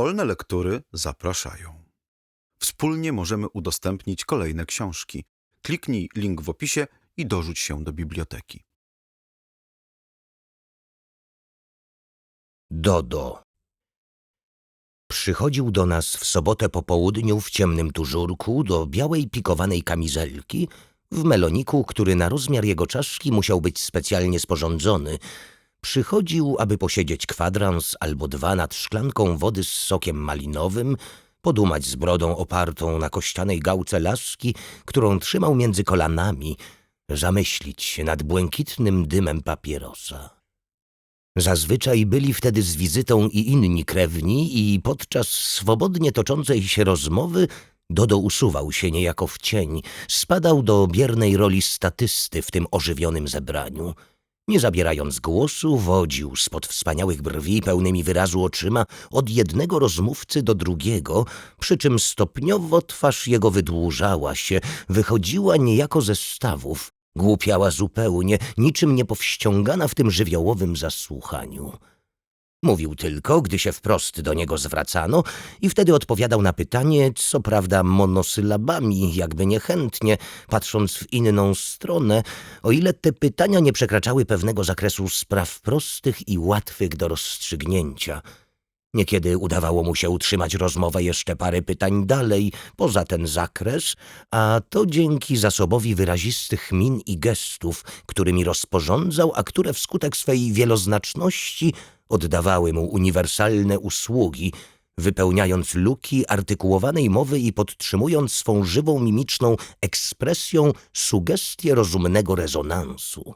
Wolne lektury zapraszają. Wspólnie możemy udostępnić kolejne książki. Kliknij link w opisie i dorzuć się do biblioteki. Dodo. Przychodził do nas w sobotę po południu w ciemnym tużurku do białej pikowanej kamizelki, w meloniku, który na rozmiar jego czaszki musiał być specjalnie sporządzony. Przychodził, aby posiedzieć kwadrans albo dwa nad szklanką wody z sokiem malinowym, podumać z brodą opartą na kościanej gałce laski, którą trzymał między kolanami, zamyślić się nad błękitnym dymem papierosa. Zazwyczaj byli wtedy z wizytą i inni krewni i podczas swobodnie toczącej się rozmowy Dodo usuwał się niejako w cień, spadał do biernej roli statysty w tym ożywionym zebraniu. Nie zabierając głosu, wodził spod wspaniałych brwi pełnymi wyrazu oczyma od jednego rozmówcy do drugiego, przy czym stopniowo twarz jego wydłużała się, wychodziła niejako ze stawów, głupiała zupełnie, niczym nie powściągana w tym żywiołowym zasłuchaniu. Mówił tylko, gdy się wprost do niego zwracano i wtedy odpowiadał na pytanie, co prawda monosylabami, jakby niechętnie, patrząc w inną stronę, o ile te pytania nie przekraczały pewnego zakresu spraw prostych i łatwych do rozstrzygnięcia. Niekiedy udawało mu się utrzymać rozmowę jeszcze parę pytań dalej, poza ten zakres, a to dzięki zasobowi wyrazistych min i gestów, którymi rozporządzał, a które wskutek swej wieloznaczności oddawały mu uniwersalne usługi, wypełniając luki artykułowanej mowy i podtrzymując swą żywą mimiczną ekspresją sugestie rozumnego rezonansu.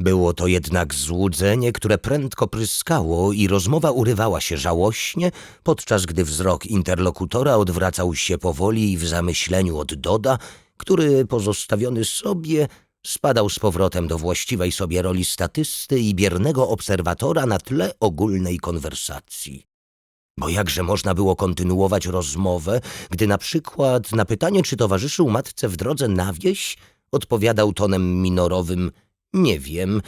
Było to jednak złudzenie, które prędko pryskało i rozmowa urywała się żałośnie, podczas gdy wzrok interlokutora odwracał się powoli w zamyśleniu od Doda, który pozostawiony sobie spadał z powrotem do właściwej sobie roli statysty i biernego obserwatora na tle ogólnej konwersacji. Bo jakże można było kontynuować rozmowę, gdy na przykład na pytanie, czy towarzyszył matce w drodze na wieś, odpowiadał tonem minorowym nie wiem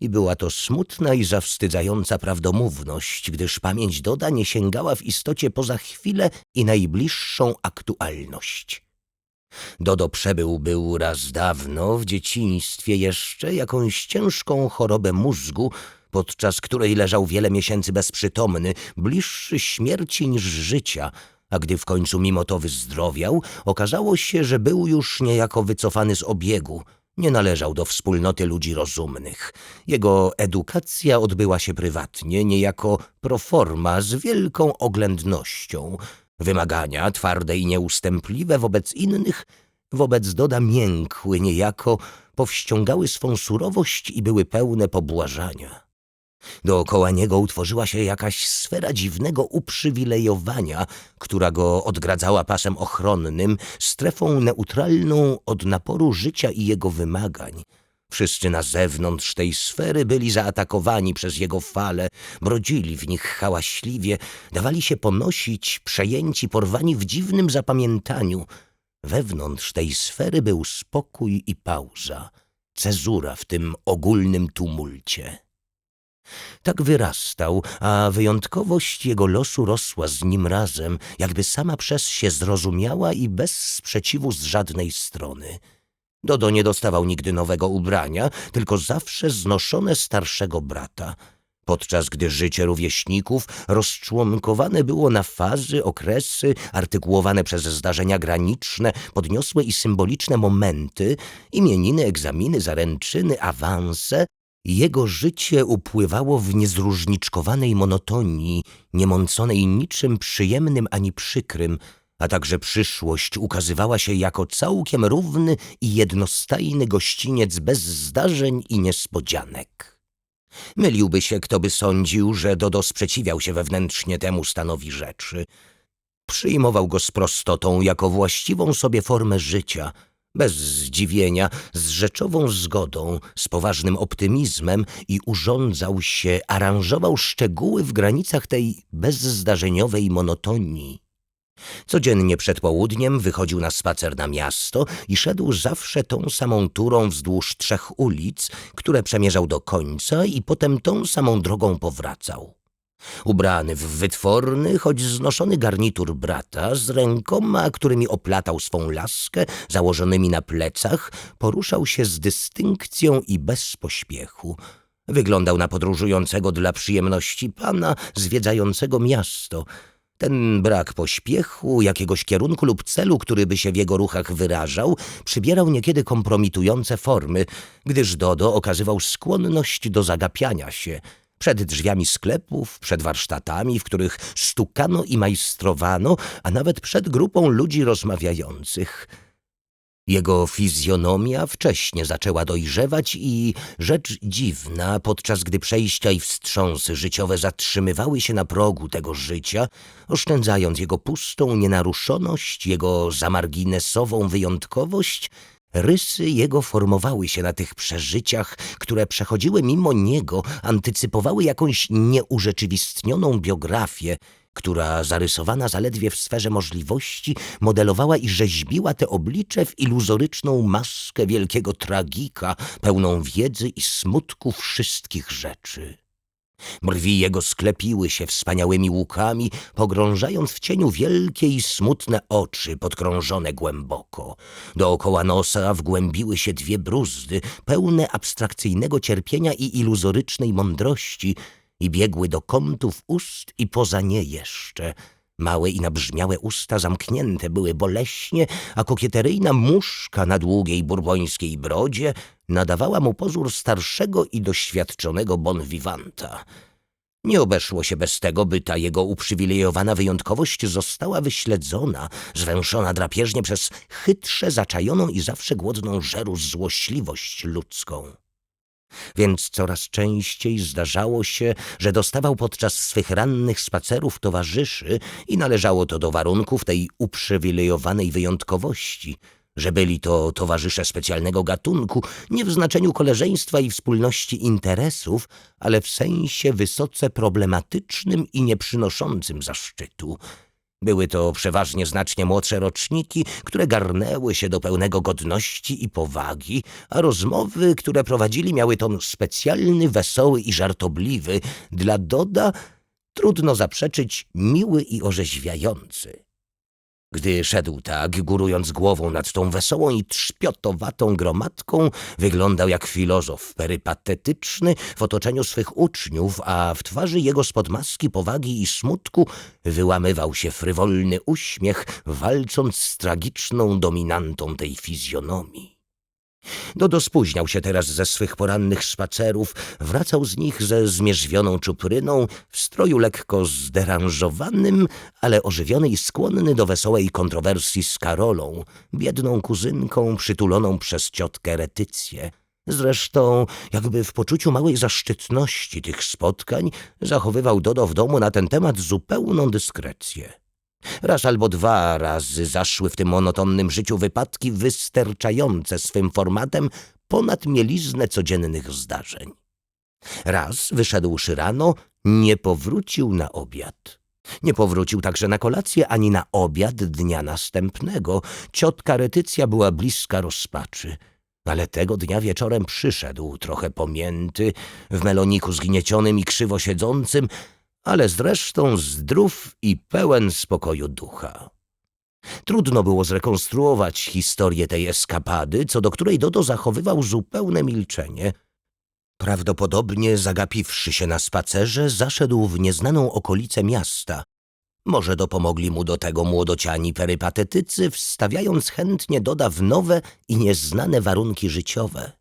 i była to smutna i zawstydzająca prawdomówność, gdyż pamięć Doda nie sięgała w istocie poza chwilę i najbliższą aktualność. Dodo przebył był raz dawno, w dzieciństwie jeszcze, jakąś ciężką chorobę mózgu, podczas której leżał wiele miesięcy bezprzytomny, bliższy śmierci niż życia, a gdy w końcu mimo to wyzdrowiał, okazało się, że był już niejako wycofany z obiegu – nie należał do wspólnoty ludzi rozumnych. Jego edukacja odbyła się prywatnie, niejako proforma, z wielką oględnością. Wymagania, twarde i nieustępliwe wobec innych, wobec Doda miękły, niejako powściągały swą surowość i były pełne pobłażania. Dookoła niego utworzyła się jakaś sfera dziwnego uprzywilejowania, która go odgradzała pasem ochronnym, strefą neutralną od naporu życia i jego wymagań. Wszyscy na zewnątrz tej sfery byli zaatakowani przez jego fale, brodzili w nich hałaśliwie, dawali się ponosić, przejęci, porwani w dziwnym zapamiętaniu. Wewnątrz tej sfery był spokój i pauza, cezura w tym ogólnym tumulcie. Tak wyrastał, a wyjątkowość jego losu rosła z nim razem, jakby sama przez się zrozumiała i bez sprzeciwu z żadnej strony. Dodo nie dostawał nigdy nowego ubrania, tylko zawsze znoszone starszego brata. Podczas gdy życie rówieśników rozczłonkowane było na fazy, okresy, artykułowane przez zdarzenia graniczne, podniosłe i symboliczne momenty, imieniny, egzaminy, zaręczyny, awanse, jego życie upływało w niezróżniczkowanej monotonii, niemąconej niczym przyjemnym ani przykrym, a także przyszłość ukazywała się jako całkiem równy i jednostajny gościniec bez zdarzeń i niespodzianek. Myliłby się, kto by sądził, że Dodo sprzeciwiał się wewnętrznie temu stanowi rzeczy. Przyjmował go z prostotą jako właściwą sobie formę życia – bez zdziwienia, z rzeczową zgodą, z poważnym optymizmem i urządzał się, aranżował szczegóły w granicach tej bezzdarzeniowej monotonii. Codziennie przed południem wychodził na spacer na miasto i szedł zawsze tą samą turą wzdłuż trzech ulic, które przemierzał do końca i potem tą samą drogą powracał. Ubrany w wytworny, choć znoszony garnitur brata, z rękoma, którymi oplatał swą laskę, założonymi na plecach, poruszał się z dystynkcją i bez pośpiechu. Wyglądał na podróżującego dla przyjemności pana zwiedzającego miasto. Ten brak pośpiechu, jakiegoś kierunku lub celu, który by się w jego ruchach wyrażał, przybierał niekiedy kompromitujące formy, gdyż Dodo okazywał skłonność do zagapiania się – przed drzwiami sklepów, przed warsztatami, w których stukano i majstrowano, a nawet przed grupą ludzi rozmawiających. Jego fizjonomia wcześnie zaczęła dojrzewać i rzecz dziwna, podczas gdy przejścia i wstrząsy życiowe zatrzymywały się na progu tego życia, oszczędzając jego pustą nienaruszoność, jego zamarginesową wyjątkowość, Rysy jego formowały się na tych przeżyciach, które przechodziły mimo niego, antycypowały jakąś nieurzeczywistnioną biografię, która zarysowana zaledwie w sferze możliwości modelowała i rzeźbiła te oblicze w iluzoryczną maskę wielkiego tragika, pełną wiedzy i smutku wszystkich rzeczy. Brwi jego sklepiły się wspaniałymi łukami, pogrążając w cieniu wielkie i smutne oczy podkrążone głęboko. Dookoła nosa wgłębiły się dwie bruzdy, pełne abstrakcyjnego cierpienia i iluzorycznej mądrości i biegły do kątów ust i poza nie jeszcze – Małe i nabrzmiałe usta zamknięte były boleśnie, a kokieteryjna muszka na długiej burbońskiej brodzie nadawała mu pozór starszego i doświadczonego bon vivanta. Nie obeszło się bez tego, by ta jego uprzywilejowana wyjątkowość została wyśledzona, zwęszona drapieżnie przez chytrze zaczajoną i zawsze głodną żeru złośliwość ludzką więc coraz częściej zdarzało się, że dostawał podczas swych rannych spacerów towarzyszy i należało to do warunków tej uprzywilejowanej wyjątkowości, że byli to towarzysze specjalnego gatunku, nie w znaczeniu koleżeństwa i wspólności interesów, ale w sensie wysoce problematycznym i nieprzynoszącym zaszczytu – były to przeważnie znacznie młodsze roczniki, które garnęły się do pełnego godności i powagi, a rozmowy, które prowadzili, miały ton specjalny, wesoły i żartobliwy. Dla Doda trudno zaprzeczyć miły i orzeźwiający. Gdy szedł tak, górując głową nad tą wesołą i trzpiotowatą gromadką, wyglądał jak filozof perypatetyczny w otoczeniu swych uczniów, a w twarzy jego spod maski powagi i smutku wyłamywał się frywolny uśmiech, walcząc z tragiczną dominantą tej fizjonomii. Dodo spóźniał się teraz ze swych porannych spacerów, wracał z nich ze zmierzwioną czupryną, w stroju lekko zderanżowanym, ale ożywiony i skłonny do wesołej kontrowersji z Karolą, biedną kuzynką przytuloną przez ciotkę Retycję. Zresztą, jakby w poczuciu małej zaszczytności tych spotkań, zachowywał Dodo w domu na ten temat zupełną dyskrecję. Raz albo dwa razy zaszły w tym monotonnym życiu wypadki wysterczające swym formatem ponad mieliznę codziennych zdarzeń. Raz wyszedłszy rano, nie powrócił na obiad. Nie powrócił także na kolację ani na obiad dnia następnego. Ciotka Retycja była bliska rozpaczy. Ale tego dnia wieczorem przyszedł, trochę pomięty, w meloniku zgniecionym i krzywo siedzącym, ale zresztą zdrów i pełen spokoju ducha. Trudno było zrekonstruować historię tej eskapady, co do której Dodo zachowywał zupełne milczenie. Prawdopodobnie zagapiwszy się na spacerze, zaszedł w nieznaną okolicę miasta. Może dopomogli mu do tego młodociani perypatetycy, wstawiając chętnie Doda w nowe i nieznane warunki życiowe.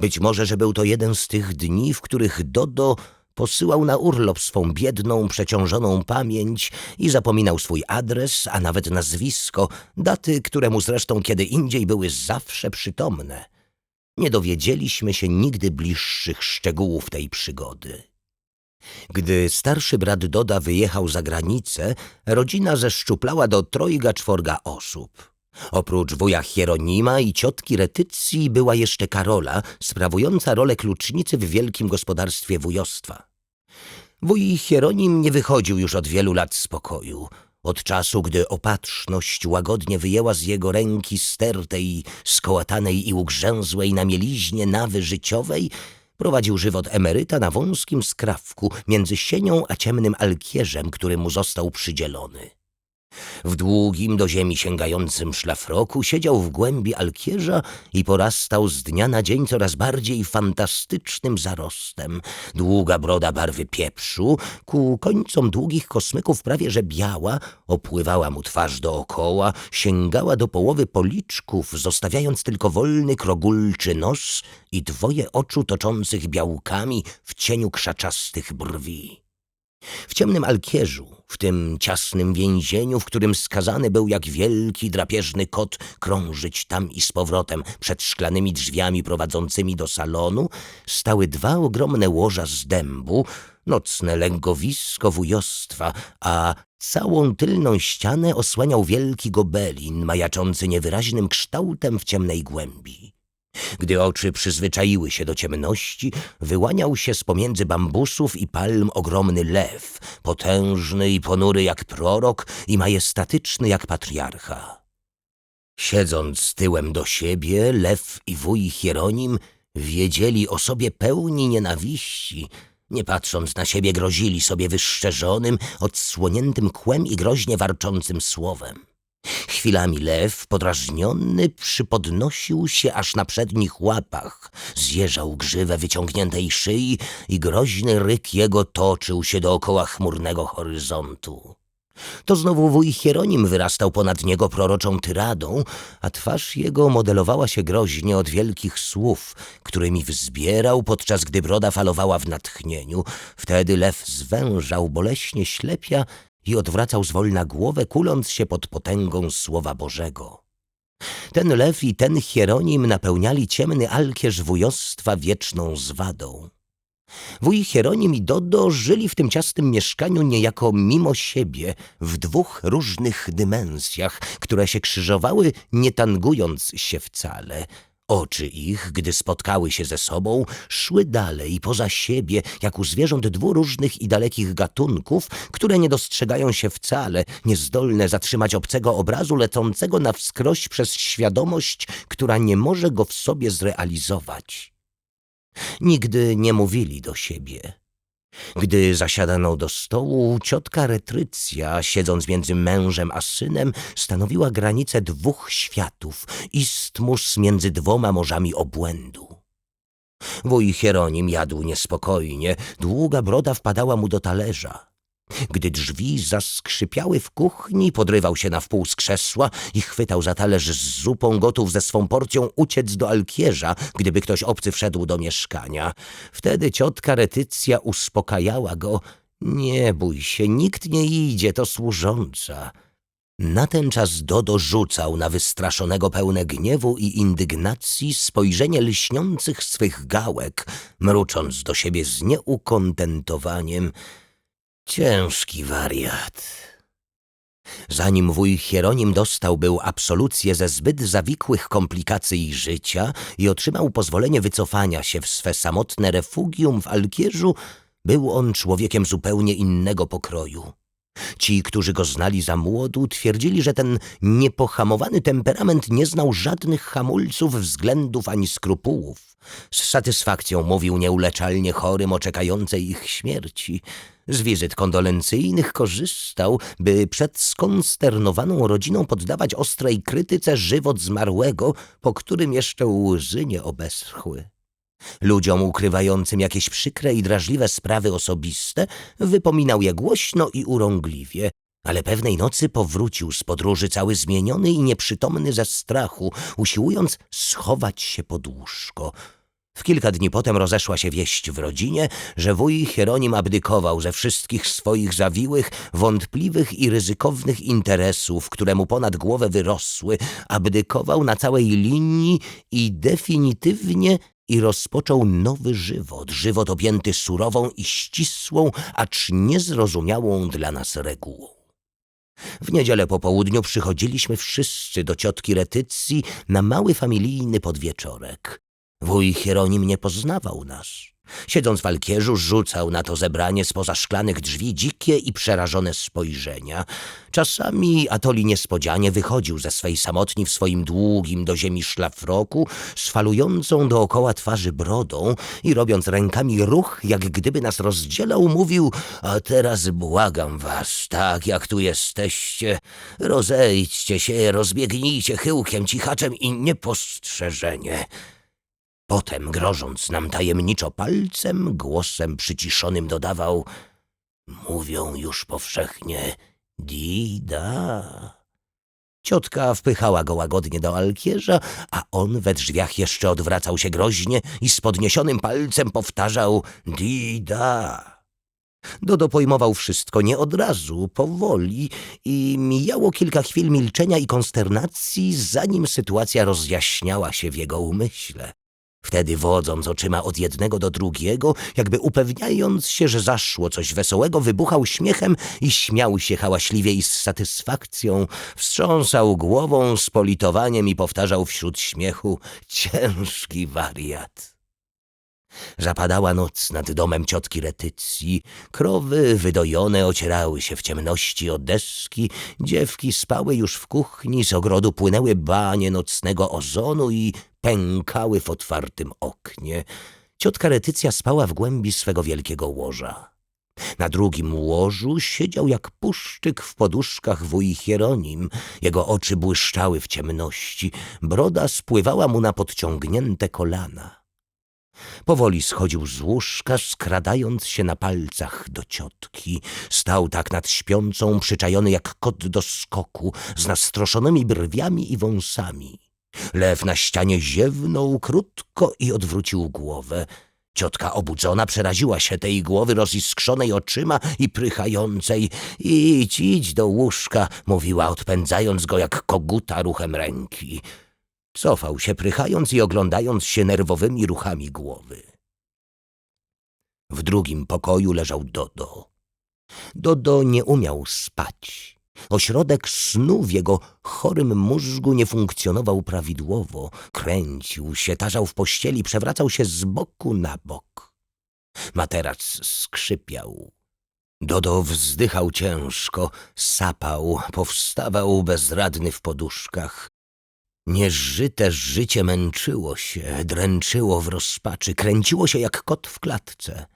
Być może, że był to jeden z tych dni, w których Dodo posyłał na urlop swą biedną, przeciążoną pamięć i zapominał swój adres, a nawet nazwisko, daty, które mu zresztą kiedy indziej były zawsze przytomne. Nie dowiedzieliśmy się nigdy bliższych szczegółów tej przygody. Gdy starszy brat Doda wyjechał za granicę, rodzina zeszczuplała do trojga czworga osób. Oprócz wuja Hieronima i ciotki Retycji była jeszcze Karola, sprawująca rolę klucznicy w wielkim gospodarstwie wujostwa. Wuj Hieronim nie wychodził już od wielu lat z pokoju. Od czasu, gdy opatrzność łagodnie wyjęła z jego ręki stertej, skołatanej i ugrzęzłej na mieliźnie nawy życiowej, Prowadził żywot emeryta na wąskim skrawku między sienią a ciemnym alkierzem, który mu został przydzielony. W długim do ziemi sięgającym szlafroku siedział w głębi alkierza i porastał z dnia na dzień coraz bardziej fantastycznym zarostem. Długa broda barwy pieprzu, ku końcom długich kosmyków prawie że biała, opływała mu twarz dookoła, sięgała do połowy policzków, zostawiając tylko wolny krogulczy nos i dwoje oczu toczących białkami w cieniu krzaczastych brwi. W ciemnym alkierzu, w tym ciasnym więzieniu, w którym skazany był jak wielki, drapieżny kot krążyć tam i z powrotem przed szklanymi drzwiami prowadzącymi do salonu, stały dwa ogromne łoża z dębu, nocne lęgowisko wujostwa, a całą tylną ścianę osłaniał wielki gobelin, majaczący niewyraźnym kształtem w ciemnej głębi. Gdy oczy przyzwyczaiły się do ciemności, wyłaniał się z pomiędzy bambusów i palm ogromny lew, potężny i ponury jak prorok i majestatyczny jak patriarcha. Siedząc tyłem do siebie, lew i wuj Hieronim wiedzieli o sobie pełni nienawiści, nie patrząc na siebie grozili sobie wyszczerzonym, odsłoniętym kłem i groźnie warczącym słowem. Chwilami lew, podrażniony, przypodnosił się aż na przednich łapach, zjeżał grzywę wyciągniętej szyi i groźny ryk jego toczył się dookoła chmurnego horyzontu. To znowu wuj Hieronim wyrastał ponad niego proroczą tyradą, a twarz jego modelowała się groźnie od wielkich słów, którymi wzbierał, podczas gdy broda falowała w natchnieniu. Wtedy lew zwężał boleśnie ślepia i odwracał zwolna głowę, kuląc się pod potęgą Słowa Bożego. Ten lew i ten hieronim napełniali ciemny alkierz wujostwa wieczną zwadą. Wuj Hieronim i Dodo żyli w tym ciasnym mieszkaniu niejako mimo siebie, w dwóch różnych dymensjach, które się krzyżowały, nie tangując się wcale. Oczy ich, gdy spotkały się ze sobą, szły dalej, poza siebie, jak u zwierząt dwu różnych i dalekich gatunków, które nie dostrzegają się wcale, niezdolne zatrzymać obcego obrazu lecącego na wskroś przez świadomość, która nie może go w sobie zrealizować. Nigdy nie mówili do siebie. Gdy zasiadano do stołu, ciotka Retrycja, siedząc między mężem a synem, stanowiła granicę dwóch światów, istmus między dwoma morzami obłędu. Wuj Hieronim jadł niespokojnie, długa broda wpadała mu do talerza. Gdy drzwi zaskrzypiały w kuchni, podrywał się na wpół z krzesła i chwytał za talerz z zupą, gotów ze swą porcją uciec do alkierza, gdyby ktoś obcy wszedł do mieszkania. Wtedy ciotka Retycja uspokajała go. Nie bój się, nikt nie idzie, to służąca. Na ten czas Dodo rzucał na wystraszonego pełne gniewu i indygnacji spojrzenie lśniących swych gałek, mrucząc do siebie z nieukontentowaniem – Ciężki wariat. Zanim wuj Hieronim dostał był absolucję ze zbyt zawikłych komplikacji życia i otrzymał pozwolenie wycofania się w swe samotne refugium w Alkierzu, był on człowiekiem zupełnie innego pokroju. Ci, którzy go znali za młodu, twierdzili, że ten niepohamowany temperament nie znał żadnych hamulców, względów ani skrupułów. Z satysfakcją mówił nieuleczalnie chorym o czekającej ich śmierci. Z wizyt kondolencyjnych korzystał, by przed skonsternowaną rodziną poddawać ostrej krytyce żywot zmarłego, po którym jeszcze łzy nie obeschły. Ludziom ukrywającym jakieś przykre i drażliwe sprawy osobiste wypominał je głośno i urągliwie, ale pewnej nocy powrócił z podróży cały zmieniony i nieprzytomny ze strachu, usiłując schować się pod łóżko. W kilka dni potem rozeszła się wieść w rodzinie, że wuj Hieronim abdykował ze wszystkich swoich zawiłych, wątpliwych i ryzykownych interesów, które mu ponad głowę wyrosły, abdykował na całej linii i definitywnie i rozpoczął nowy żywot, żywot objęty surową i ścisłą, acz niezrozumiałą dla nas regułą. W niedzielę po południu przychodziliśmy wszyscy do ciotki Retycji na mały familijny podwieczorek. Wuj Hieronim nie poznawał nas. Siedząc w alkierzu, rzucał na to zebranie spoza szklanych drzwi dzikie i przerażone spojrzenia. Czasami Atoli niespodzianie wychodził ze swej samotni w swoim długim do ziemi szlafroku, z falującą dookoła twarzy brodą i robiąc rękami ruch, jak gdyby nas rozdzielał, mówił A teraz błagam was, tak jak tu jesteście, rozejdźcie się, rozbiegnijcie chyłkiem, cichaczem i niepostrzeżenie. Potem, grożąc nam tajemniczo palcem, głosem przyciszonym dodawał Mówią już powszechnie Dida. Ciotka wpychała go łagodnie do alkierza, a on we drzwiach jeszcze odwracał się groźnie i z podniesionym palcem powtarzał Dida. Dodo pojmował wszystko nie od razu, powoli i mijało kilka chwil milczenia i konsternacji, zanim sytuacja rozjaśniała się w jego umyśle. Wtedy wodząc oczyma od jednego do drugiego, jakby upewniając się, że zaszło coś wesołego, wybuchał śmiechem i śmiał się hałaśliwie i z satysfakcją, wstrząsał głową z politowaniem i powtarzał wśród śmiechu ciężki wariat. Zapadała noc nad domem ciotki Retycji. Krowy wydojone ocierały się w ciemności o deski, dziewki spały już w kuchni, z ogrodu płynęły banie nocnego ozonu i pękały w otwartym oknie. Ciotka Retycja spała w głębi swego wielkiego łoża. Na drugim łożu siedział jak puszczyk w poduszkach wuj Hieronim. Jego oczy błyszczały w ciemności, broda spływała mu na podciągnięte kolana. Powoli schodził z łóżka, skradając się na palcach do ciotki. Stał tak nad śpiącą, przyczajony jak kot do skoku, z nastroszonymi brwiami i wąsami. Lew na ścianie ziewnął krótko i odwrócił głowę. Ciotka obudzona przeraziła się tej głowy roziskrzonej oczyma i prychającej. Idź, idź do łóżka, mówiła, odpędzając go jak koguta ruchem ręki. Cofał się, prychając i oglądając się nerwowymi ruchami głowy. W drugim pokoju leżał Dodo. Dodo nie umiał spać. Ośrodek snu w jego chorym mózgu nie funkcjonował prawidłowo. Kręcił się, tarzał w pościeli, przewracał się z boku na bok. Materac skrzypiał. Dodo wzdychał ciężko, sapał, powstawał bezradny w poduszkach. Nieżyte życie męczyło się, dręczyło w rozpaczy, kręciło się jak kot w klatce.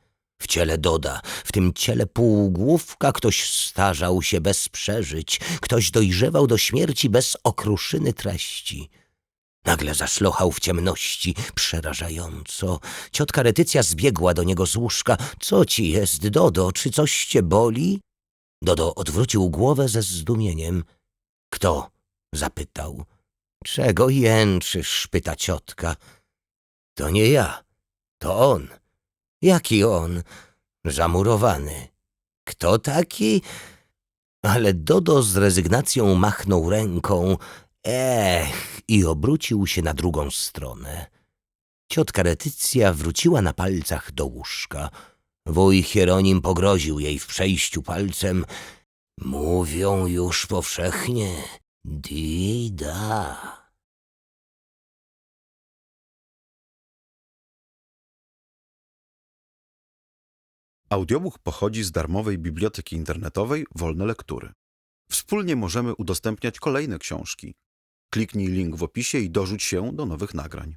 W ciele Doda, w tym ciele półgłówka ktoś starzał się bez przeżyć, ktoś dojrzewał do śmierci bez okruszyny treści. Nagle zaszlochał w ciemności, przerażająco. Ciotka Retycja zbiegła do niego z łóżka. Co ci jest, Dodo? Czy coś cię boli? Dodo odwrócił głowę ze zdumieniem. Kto? zapytał. Czego jęczysz? pyta ciotka. To nie ja, to on. Jaki on? Zamurowany. Kto taki? Ale Dodo z rezygnacją machnął ręką. Ech, i obrócił się na drugą stronę. Ciotka Retycja wróciła na palcach do łóżka. Wuj Hieronim pogroził jej w przejściu palcem. Mówią już powszechnie. Dida. Audiobook pochodzi z darmowej biblioteki internetowej Wolne Lektury. Wspólnie możemy udostępniać kolejne książki. Kliknij link w opisie i dorzuć się do nowych nagrań.